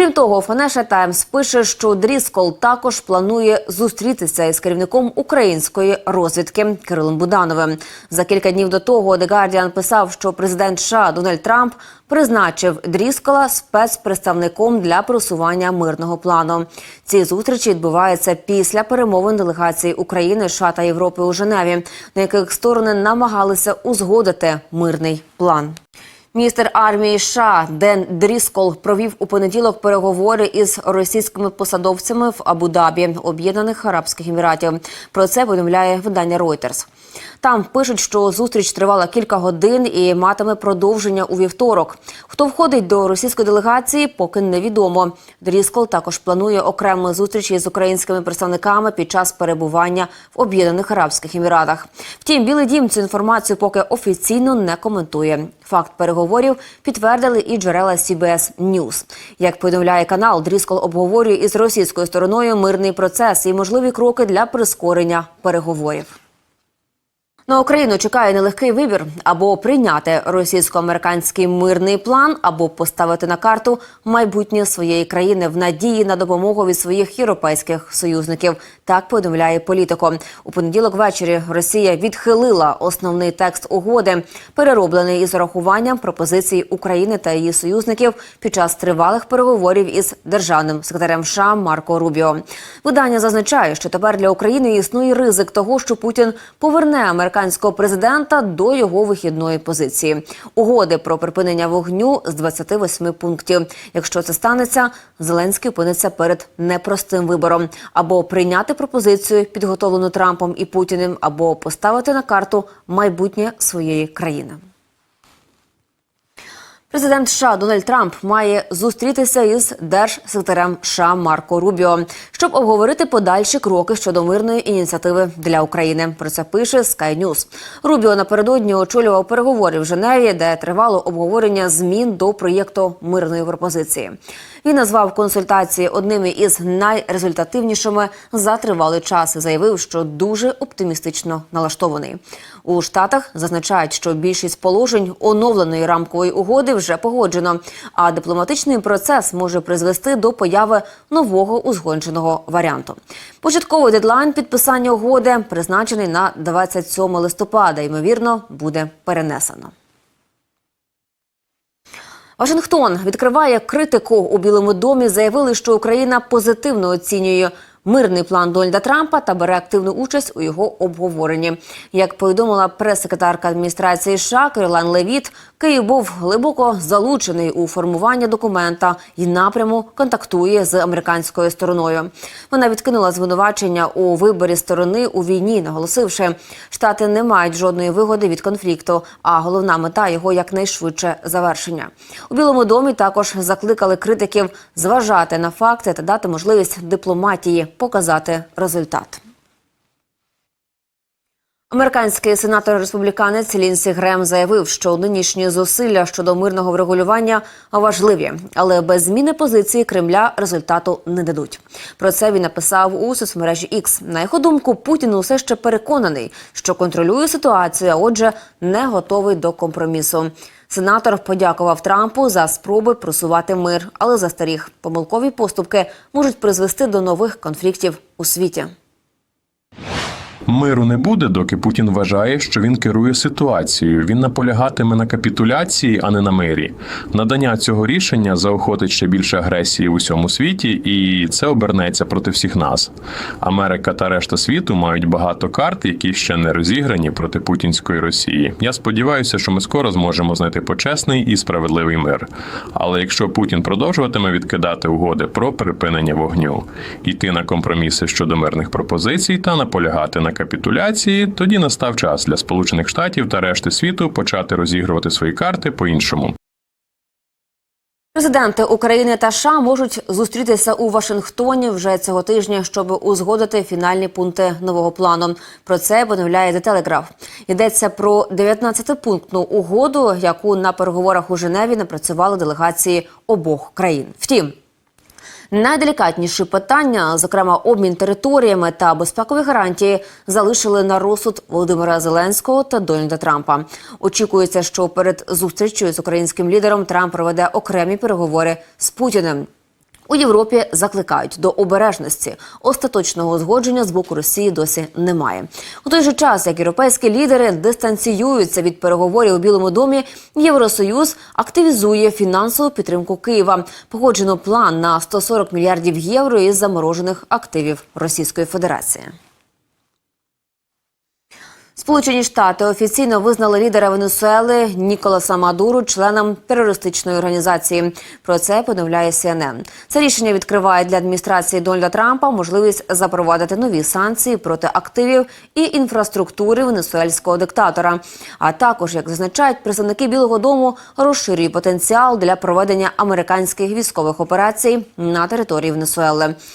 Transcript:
Окрім того, Financial Times пише, що Дріскол також планує зустрітися із керівником української розвідки Кирилом Будановим. За кілька днів до того The Guardian писав, що президент США Дональд Трамп призначив Дріскола спецпредставником для просування мирного плану. Ці зустрічі відбуваються після перемовин делегацій України, США та Європи у Женеві, на яких сторони намагалися узгодити мирний план. Міністр армії США Ден Дріскол провів у понеділок переговори із російськими посадовцями в Абу-Дабі, Об'єднаних Арабських Еміратів. Про це повідомляє видання Reuters. Там пишуть, що зустріч тривала кілька годин і матиме продовження у вівторок. Хто входить до російської делегації, поки невідомо. Дріскол також планує окрему зустріч із українськими представниками під час перебування в Об'єднаних Арабських Еміратах. Втім, Білий Дім цю інформацію поки офіційно не коментує. Факт переговорів підтвердили і джерела CBS News. Як повідомляє канал, Дріскол обговорює із російською стороною мирний процес і можливі кроки для прискорення переговорів. На Україну чекає нелегкий вибір або прийняти російсько-американський мирний план, або поставити на карту майбутнє своєї країни в надії на допомогу від своїх європейських союзників. Так повідомляє політико. У понеділок ввечері Росія відхилила основний текст угоди, перероблений із урахуванням пропозицій України та її союзників під час тривалих переговорів із державним секретарем США Марко Рубіо. Видання зазначає, що тепер для України існує ризик того, що Путін поверне американського президента до його вихідної позиції. Угоди про припинення вогню з 28 пунктів. Якщо це станеться, Зеленський опиниться перед непростим вибором або прийняти пропозицію, підготовлену Трампом і Путіним, або поставити на карту майбутнє своєї країни. Президент США Дональд Трамп має зустрітися із держсекретарем США Марко Рубіо, щоб обговорити подальші кроки щодо мирної ініціативи для України. Про це пише Sky News. Рубіо напередодні очолював переговори в Женеві, де тривало обговорення змін до проєкту мирної пропозиції. Він назвав консультації одними із найрезультативнішими за тривалий час. і Заявив, що дуже оптимістично налаштований. У Штатах зазначають, що більшість положень оновленої рамкової угоди вже погоджено. А дипломатичний процес може призвести до появи нового узгодженого варіанту. Початковий дедлайн підписання угоди призначений на 27 листопада. Ймовірно, буде перенесено. Вашингтон відкриває критику у Білому домі. Заявили, що Україна позитивно оцінює мирний план Дональда Трампа та бере активну участь у його обговоренні. Як повідомила прес-секретарка адміністрації США Керолан Левіт, Київ був глибоко залучений у формування документа і напряму контактує з американською стороною. Вона відкинула звинувачення у виборі сторони у війні, наголосивши, штати не мають жодної вигоди від конфлікту, а головна мета його якнайшвидше завершення. У Білому домі також закликали критиків зважати на факти та дати можливість дипломатії показати результат. Американський сенатор республіканець Лінсі Грем заявив, що нинішні зусилля щодо мирного врегулювання важливі, але без зміни позиції Кремля результату не дадуть. Про це він написав у соцмережі X. На його думку, Путін усе ще переконаний, що контролює ситуацію, а отже, не готовий до компромісу. Сенатор подякував Трампу за спроби просувати мир, але застеріг помилкові поступки можуть призвести до нових конфліктів у світі. Миру не буде, доки Путін вважає, що він керує ситуацією. Він наполягатиме на капітуляції, а не на мирі. Надання цього рішення заохотить ще більше агресії в усьому світі, і це обернеться проти всіх нас. Америка та решта світу мають багато карт, які ще не розіграні проти путінської Росії. Я сподіваюся, що ми скоро зможемо знайти почесний і справедливий мир. Але якщо Путін продовжуватиме відкидати угоди про припинення вогню, йти на компроміси щодо мирних пропозицій та наполягати на капітуляції, тоді настав час для Сполучених Штатів та решти світу почати розігрувати свої карти по-іншому. Президенти України та США можуть зустрітися у Вашингтоні вже цього тижня, щоб узгодити фінальні пункти нового плану. Про це повідомляє The Telegraph. Йдеться про 19-пунктну угоду, яку на переговорах у Женеві напрацювали делегації обох країн. Втім. Найделікатніші питання, зокрема обмін територіями та безпекові гарантії, залишили на розсуд Володимира Зеленського та Дональда Трампа. Очікується, що перед зустрічю з українським лідером Трамп проведе окремі переговори з Путіним. У Європі закликають до обережності. Остаточного узгодження з боку Росії досі немає. У той же час, як європейські лідери дистанціюються від переговорів у Білому домі, Євросоюз активізує фінансову підтримку Києва. Погоджено план на 140 мільярдів євро із заморожених активів Російської Федерації. Сполучені Штати офіційно визнали лідера Венесуели Ніколаса Мадуру членом терористичної організації. Про це повідомляє CNN. Це рішення відкриває для адміністрації Дональда Трампа можливість запровадити нові санкції проти активів і інфраструктури венесуельського диктатора. А також, як зазначають представники Білого Дому, розширює потенціал для проведення американських військових операцій на території Венесуели.